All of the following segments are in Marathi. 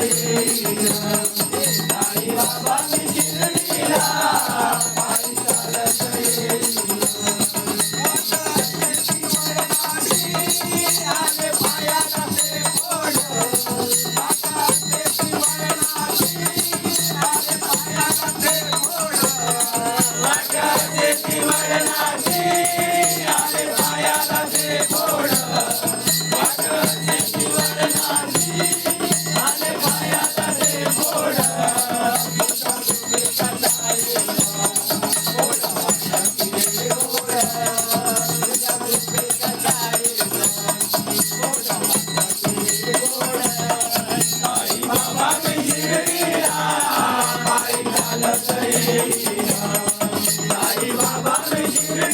Krishna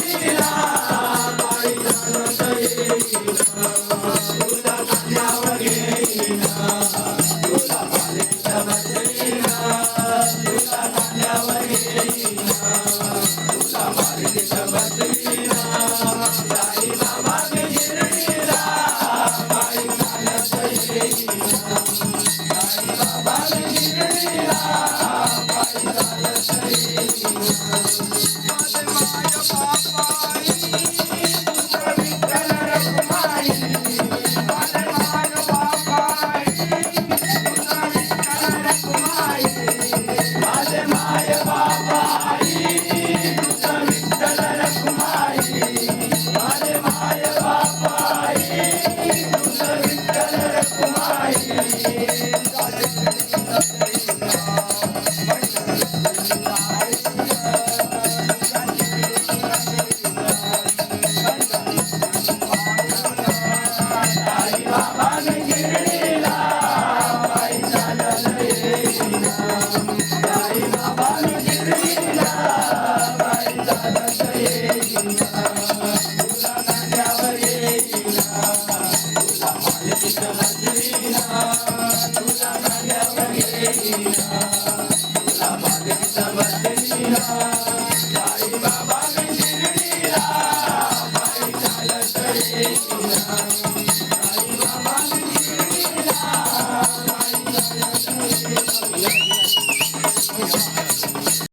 श्रीरा बाई चालात सहीरी तुका कांध्यावर येना तुका म्हणे सब जनीना तुका कांध्यावर येना तुका म्हणे सब जनीना आई नामा म्हणे जनीना संस्कारे मी ने सिंह से संस्कृत समस्तिमस्तुन विषाण संस्कृत समस्तृीला संस्कारे मी जल से चिन्ह